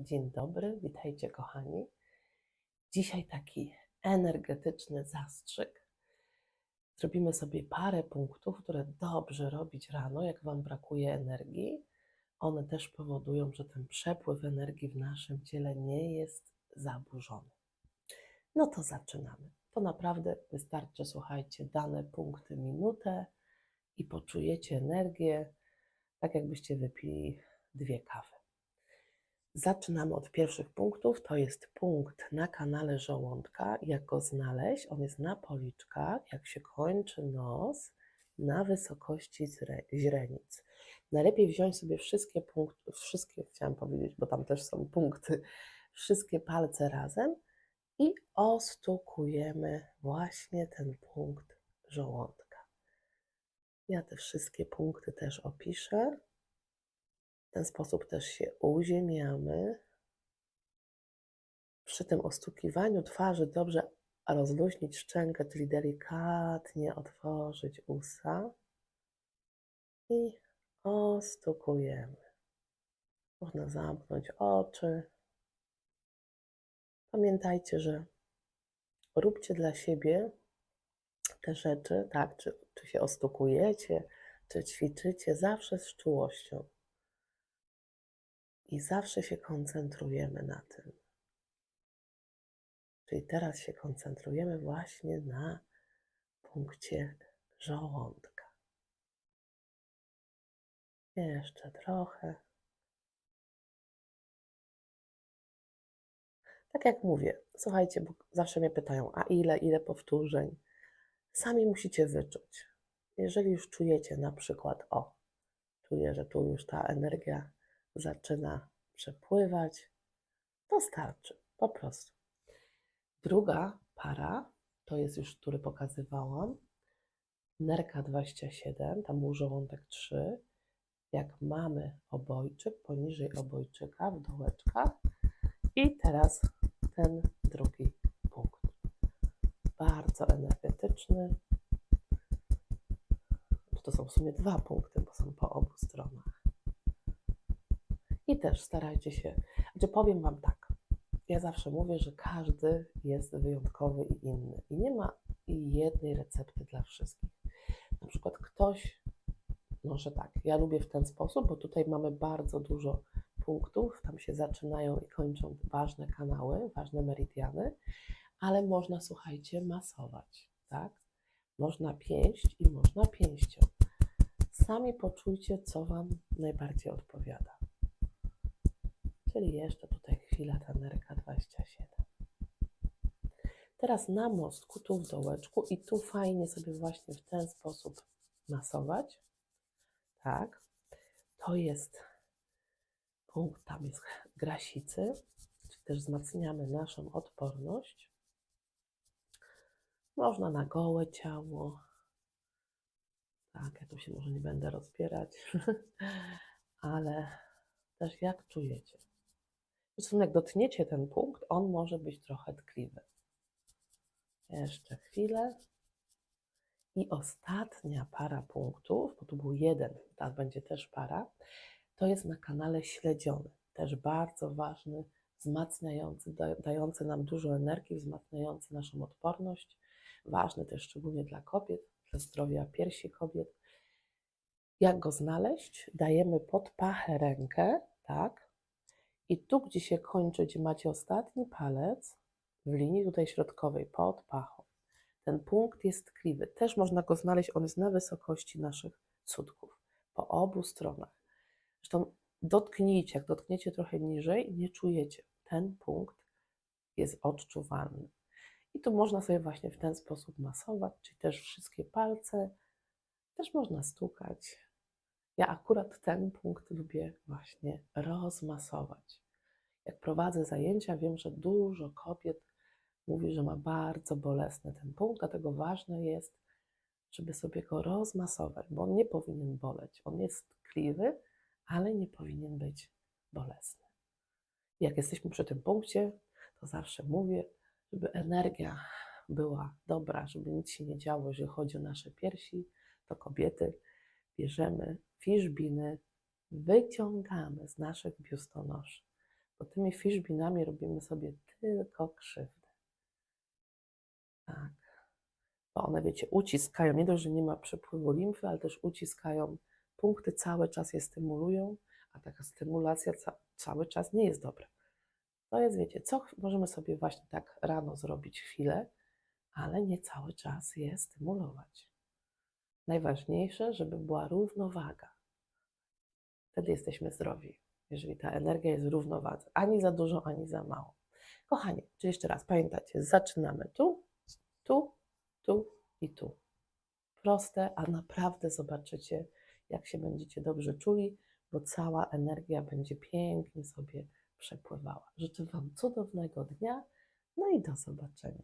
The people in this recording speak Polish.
Dzień dobry, witajcie kochani. Dzisiaj taki energetyczny zastrzyk. Zrobimy sobie parę punktów, które dobrze robić rano, jak Wam brakuje energii. One też powodują, że ten przepływ energii w naszym ciele nie jest zaburzony. No to zaczynamy. To naprawdę wystarczy, słuchajcie, dane punkty minutę i poczujecie energię, tak jakbyście wypili dwie kawy. Zaczynamy od pierwszych punktów. To jest punkt na kanale żołądka. Jak go znaleźć? On jest na policzkach, jak się kończy nos, na wysokości źrenic. Najlepiej wziąć sobie wszystkie punkty, wszystkie chciałam powiedzieć, bo tam też są punkty, wszystkie palce razem i ostukujemy właśnie ten punkt żołądka. Ja te wszystkie punkty też opiszę. W ten sposób też się uziemiamy. Przy tym ostukiwaniu twarzy dobrze rozluźnić szczękę, czyli delikatnie otworzyć usta i ostukujemy. Można zamknąć oczy. Pamiętajcie, że róbcie dla siebie te rzeczy, tak, czy, czy się ostukujecie, czy ćwiczycie, zawsze z czułością. I zawsze się koncentrujemy na tym. Czyli teraz się koncentrujemy właśnie na punkcie żołądka. Jeszcze trochę. Tak jak mówię, słuchajcie, bo zawsze mnie pytają, a ile, ile powtórzeń? Sami musicie wyczuć. Jeżeli już czujecie na przykład, o, czuję, że tu już ta energia zaczyna przepływać, to starczy, po prostu. Druga para, to jest już, który pokazywałam, nerka 27, tam był żołądek 3. Jak mamy obojczyk, poniżej obojczyka, w dołeczkach. I teraz ten drugi punkt. Bardzo energetyczny. To są w sumie dwa punkty, bo są po obu stronach. I też starajcie się, znaczy powiem Wam tak, ja zawsze mówię, że każdy jest wyjątkowy i inny. I nie ma jednej recepty dla wszystkich. Na przykład ktoś, może tak, ja lubię w ten sposób, bo tutaj mamy bardzo dużo punktów, tam się zaczynają i kończą ważne kanały, ważne meridiany, ale można, słuchajcie, masować, tak? Można pięść i można pięścią. Sami poczujcie, co Wam najbardziej odpowiada. Czyli jeszcze tutaj chwila ta nerka 27. Teraz na mostku, tu w dołeczku i tu fajnie sobie właśnie w ten sposób masować. Tak. To jest punkt, tam jest grasicy, czyli też wzmacniamy naszą odporność. Można na gołe ciało. Tak, ja tu się może nie będę rozbierać, ale też jak czujecie. Zresztą jak dotkniecie ten punkt, on może być trochę tkliwy. Jeszcze chwilę. I ostatnia para punktów, bo tu był jeden, teraz będzie też para, to jest na kanale śledziony. Też bardzo ważny, wzmacniający, da- dający nam dużo energii, wzmacniający naszą odporność. Ważny też szczególnie dla kobiet, dla zdrowia piersi kobiet. Jak go znaleźć? Dajemy pod pachę rękę, tak? I tu, gdzie się kończy, gdzie macie ostatni palec, w linii tutaj środkowej, pod pachą, ten punkt jest tkliwy. Też można go znaleźć, on jest na wysokości naszych cudków, po obu stronach. Zresztą dotknijcie, jak dotkniecie trochę niżej, nie czujecie. Ten punkt jest odczuwalny. I tu można sobie właśnie w ten sposób masować, czyli też wszystkie palce, też można stukać. Ja akurat ten punkt lubię właśnie rozmasować. Jak prowadzę zajęcia, wiem, że dużo kobiet mówi, że ma bardzo bolesny ten punkt, dlatego ważne jest, żeby sobie go rozmasować, bo on nie powinien boleć. On jest tkliwy, ale nie powinien być bolesny. Jak jesteśmy przy tym punkcie, to zawsze mówię, żeby energia była dobra, żeby nic się nie działo, jeżeli chodzi o nasze piersi, to kobiety bierzemy fiszbiny, wyciągamy z naszych biustonoszy. Bo tymi fiszbinami robimy sobie tylko krzywdę. Tak. Bo one, wiecie, uciskają, nie dość, że nie ma przepływu limfy, ale też uciskają punkty, cały czas je stymulują, a taka stymulacja ca- cały czas nie jest dobra. To jest, wiecie, co możemy sobie właśnie tak rano zrobić chwilę, ale nie cały czas je stymulować. Najważniejsze, żeby była równowaga. Wtedy jesteśmy zdrowi, jeżeli ta energia jest w. Ani za dużo, ani za mało. Kochani, czy jeszcze raz pamiętacie, zaczynamy tu, tu, tu i tu. Proste, a naprawdę zobaczycie, jak się będziecie dobrze czuli, bo cała energia będzie pięknie sobie przepływała. Życzę Wam cudownego dnia, no i do zobaczenia.